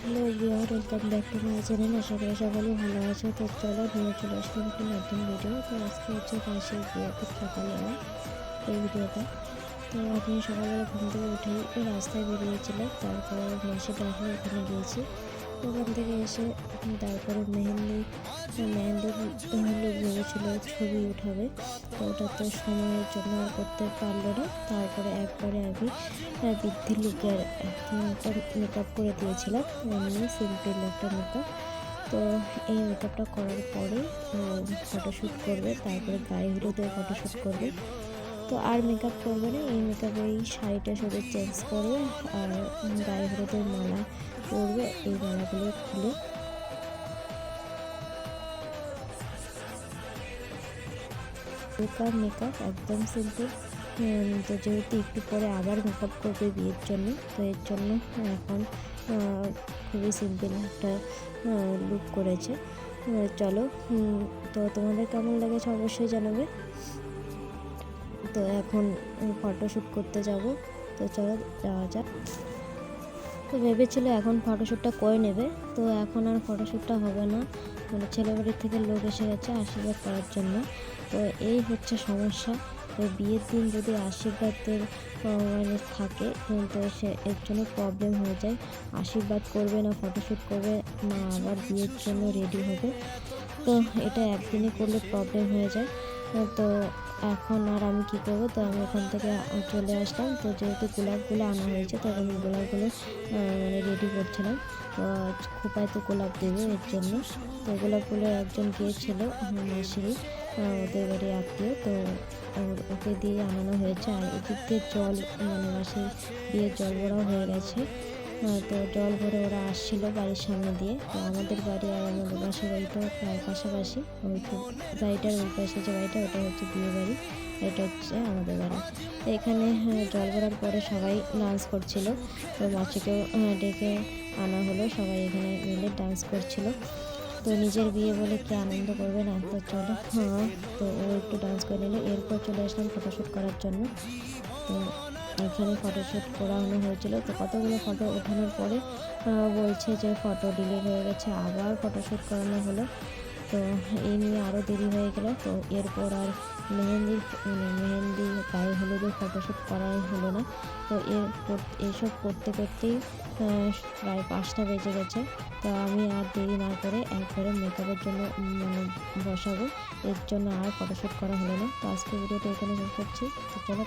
Hello everyone welcome back to my channel. আশা করি সকলে ভালো আছে। তো চলো নিয়ে চলে আসলাম একটা নতুন ভিডিও তো আজকে হচ্ছে মাসির বিয়ে সকালবেলা এই ভিডিওটা তো আমি সকালবেলা ঘুম থেকে উঠেই রাস্তায় বেরিয়েছিলাম। তারপর মাসে ডাকলে ওখানে গিয়েছি। ওখান থেকে এসে তারপরে মেহেন্দি মেহেন্দি লোক ভেবেছিল ছবি উঠাবে। তো ওটা তো সময়ের জন্য আর করতে পারল না। তারপরে একবারে আমি বৃদ্ধি লুকের মেকআপ করে দিয়েছিলাম। এমনি সিম্পল একটা মেকআপ তো এই মেকআপটা করার পরে ফটোশ্যুট করবে। তারপরে গায়ে হলুদে ফটোশ্যুট করবে। তো আর মেকআপ করবে না, এই মেকআপে এই শাড়িটা শুধু চেঞ্জ করবে আর গায়ে হলুদের মালা পরবে, এই মালাগুলো খুলে। মেকআপ মেকআপ একদম সিম্পল তো যেহেতু একটু পরে আবার মেকআপ করবে বিয়ের জন্য, তো এর জন্য এখন খুবই সিম্পল একটা লুক করেছে। চলো তো তোমাদের কেমন লেগেছে অবশ্যই জানাবে। তো এখন ফটোশ্যুট করতে যাব। তো চলো যাওয়া যাক। তো ভেবেছিল এখন ফটোশ্যুটটা করে নেবে। তো এখন আর ফটোশ্যুটটা হবে না। মানে ছেলেবাড়ির থেকে লোক এসে গেছে আশীর্বাদ করার জন্য। তো এই হচ্ছে সমস্যা। তো বিয়ের দিন যদি আশীর্বাদের মানে থাকে তো সে এর জন্য প্রবলেম হয়ে যায়। আশীর্বাদ করবে না ফটোশ্যুট করবে না, আবার বিয়ের জন্য রেডি হবে। তো এটা একদিনে করলে প্রবলেম হয়ে যায়। তো এখন আর আমি কি করব? তো আমি ওখান থেকে চলে আসলাম। তো যেহেতু গোলাপগুলো আনা হয়েছে, তো আমি গোলাপগুলো মানে রেডি করছিলাম। তো খোপায় তো গোলাপ দেবে এর জন্য। তো গোলাপগুলো একজন গিয়েছিল মাসিরই ওদের বাড়ি আত্মীয়। তো ওকে দিয়ে আনানো হয়েছে। আর এদিক দিয়ে জল মানে মাসির বিয়ের জল ভরাও হয়ে গেছে। তো জল ভরে ওরা আসছিল বাড়ির সামনে দিয়ে। তো আমাদের বাড়ি আর আমাদের বাসার বাড়িটা প্রায় পাশাপাশি। ওই বাড়িটার ওই পাশে যে বাড়িটা ওটা হচ্ছে বিয়ে বাড়ি। এটা হচ্ছে আমাদের বাড়ি। তো এখানে হ্যাঁ, জল ভরার পরে সবাই ডান্স করছিল। তো মাসিকেও হ্যাঁ, ডেকে আনা হলো। সবাই এখানে মিলে ডান্স করছিল। তো নিজের বিয়ে বলে কি আনন্দ করবে না? তো চলো হ্যাঁ তো ও একটু ডান্স করে নিল। এরপর চলে আসলাম ফটোশ্যুট করার জন্য। তো এখানে ফটোশ্যুট করানো হয়েছিল। তো কতগুলো ফটো ওঠানোর পরে বলছে যে ফটো ডিলিট হয়ে গেছে, আবার ফটোশ্যুট করানো হলো। তো এই নিয়ে আরও দেরি হয়ে গেল। তো এরপর আর মেহেন্দির মানে মেহেন্দি গায়ে হলুদের ফটোশ্যুট করাই হলো না। তো এর এইসব করতে করতেই প্রায় পাঁচটা বেজে গেছে। তো আমি আর দেরি না করে একবারে মেকআপের জন্য মানে বসাবো। এর জন্য আর ফটোশ্যুট করা হলো না। তো আজকে ভিডিওটা এখানে শেষ করছি। তো চলো